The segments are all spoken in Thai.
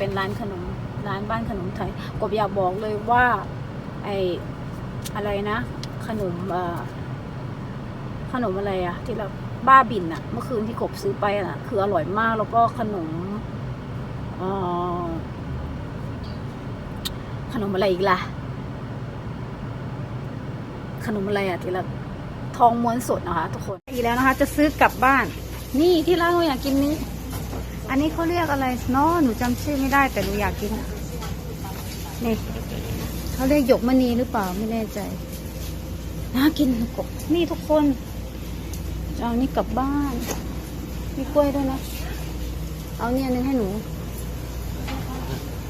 เป็นร้านขนมร้านบ้านขนมไทยกบอยากบอกเลยว่าไออะไรนะ ขนมขนมอะไรอะที่เราบ้าบินอะเมื่อคืนที่กบซื้อไปอะคืออร่อยมากแล้วก็ขนมอขนมอะไรอีกล่ะ ขนมอะไรอะที่เราทองม้วนสดนะคะทุกคนอีกแล้วนะคะ จะซื้อกลับบ้าน นี่ที่ร้านหนูอยากกินนี้ อันนี้เขาเรียกอะไรเนาะหนูจำชื่อไม่ได้แต่หนูอยากกินอะนี่เขาเรียกหยกมณีหรือเปล่าไม่แน่ใจน่ากินกบนี่ทุกคนจะเอานี่กลับบ้านมีกล้วยด้วยนะ เอาเนี่ยนึงให้หนู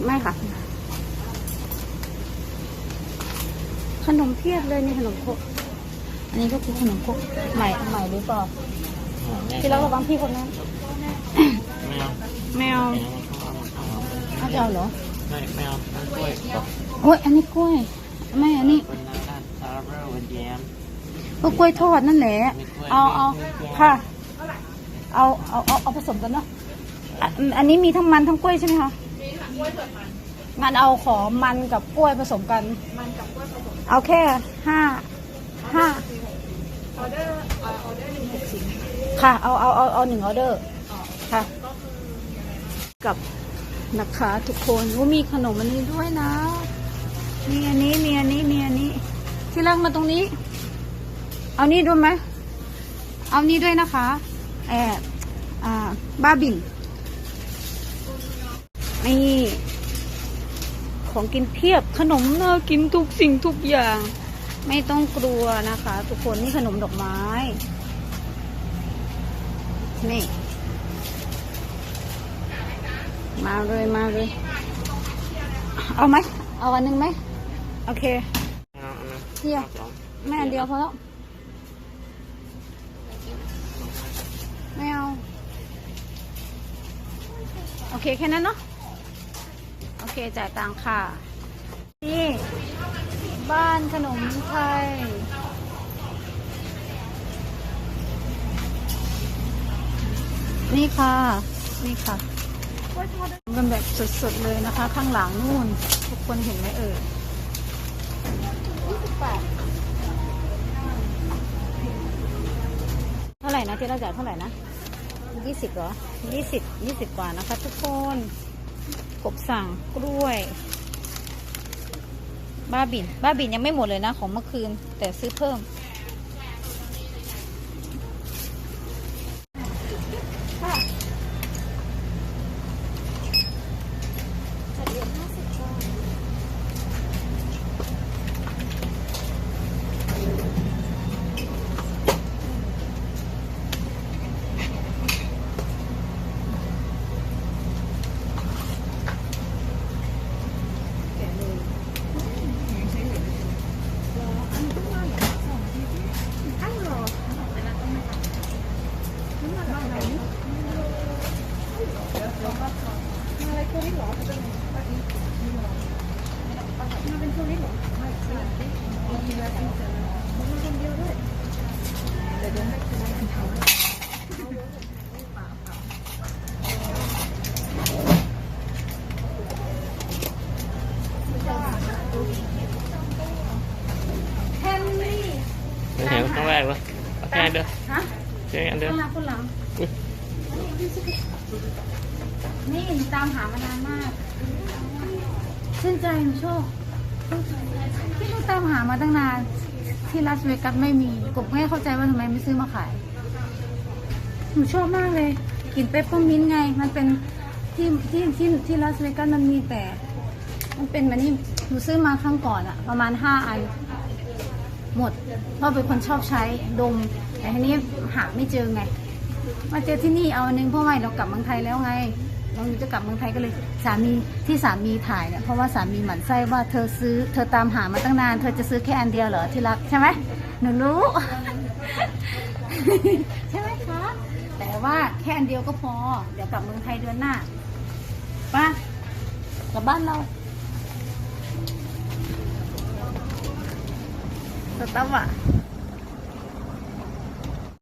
ไม่ค่ะ ขนมเพียบเลยนี่ขนมครกอันนี้ก็คือขนมครกใหม่ใหม่หรือเปล่าที่เราระวังพี่คนนั้น ไม่เอาแมวไม่เอาเอาจะเอาเหรอไม่ไม่เอาต้นกล้วยกับโอ้ยอันนี้กล้วยไม่อันนี้เป็นน้ำตาลซาลาเบอร์วันแยมก็กล้วยทอดนั่นแหละมีกล้วยเอาเอามีกล้วยค่ะ เอาเอาเอาเอาผสมกันเนาะอะอันนี้มีทั้งมันทั้งกล้วยใช่ไหมคะงั้นเอาขอมันกับกล้วยผสมกัน มันกับกล้วยผสมเอาแค่ห้าห้าออเดอร์ออเดอร์หนึ่งหกสิบค่ะเอาเอาเอาเอาหนึ่งออเดอร์ค่ะ กับนะคะทุกคนว่ามีขนมอันนี้ด้วยนะมีอันนี้มีอันนี้มีอันนี้ ที่รักมาตรงนี้ เอานี่ด้วยไหมเอานี่ด้วยนะคะแอบอ่าบ้าบินนี่ของกินเพียบขนมน่ากินทุกสิ่งทุกอย่าง ไม่ต้องกลัวนะคะ ทุกคนนี่ขนมดอกไม้นี่ มาเลยมาเลย เอาไหม เอาอันหนึ่งไหม โอเคเอาอันนั้นเดียวแม่เดียวพอแล้ว ไม่เอา โอเคแค่นั้นเนาะ โอเคจ่ายตังค่ะ นี่ บ้านขนมไทยนี่ค่ะ นี่ค่ะ กันแบบสดๆเลยนะคะ ข้างหลังนู่น ทุกคนเห็นไหมเอ่ยเท่าไหร่นะที่เราจ่ายเท่าไหร่นะยี่สิบเหรอยี่สิบยี่สิบกว่านะคะ ทุกคนกบสั่งกล้วย บ้าบิน บ้าบินยังไม่หมดเลยนะ ของเมื่อคืน แต่ซื้อเพิ่ม แฮนรี่ ไม่เห็นครั้งแรกเลยโอเคเด้อ ฮะเจอกันเดอข้างหลังคนหลังนี่หนูตามหามานานมากชื่นใจหนูโชคที่หนูตามหามาตั้งนาน ที่ลาสเวกัสไม่มีกบไม่เข้าใจว่าทำไมไม่ซื้อมาขายหนูชอบมากเลยกลิ่นเปปเปอร์มินต์ไง มันเป็นที่ที่ที่ที่ลาสเวกัสมันมีแต่ มันเป็นมันนี่หนูซื้อมาครั้งก่อนอะประมาณห้าอัน หมดเพราะเป็นคนชอบใช้ดม แต่ทีนี้หาไม่เจอไง มาเจอที่นี่เอาอันนึงเพราะว่าเรากลับเมืองไทยแล้วไง เราจะกลับเมืองไทยก็เลยสามีที่สามีถ่ายเนี่ยเพราะว่าสามีหมั่นไส้ว่าเธอซื้อเธอตามหามาตั้งนาน เธอจะซื้อแค่อันเดียวเหรอที่รักใช่ไหมหนูรู้ ใช่ไหมคะแต่ว่าแค่อันเดียวก็พอ เดี๋ยวกลับเมืองไทยเดือนหน้าไป้ากลับบ้านเราสต๊อปอะ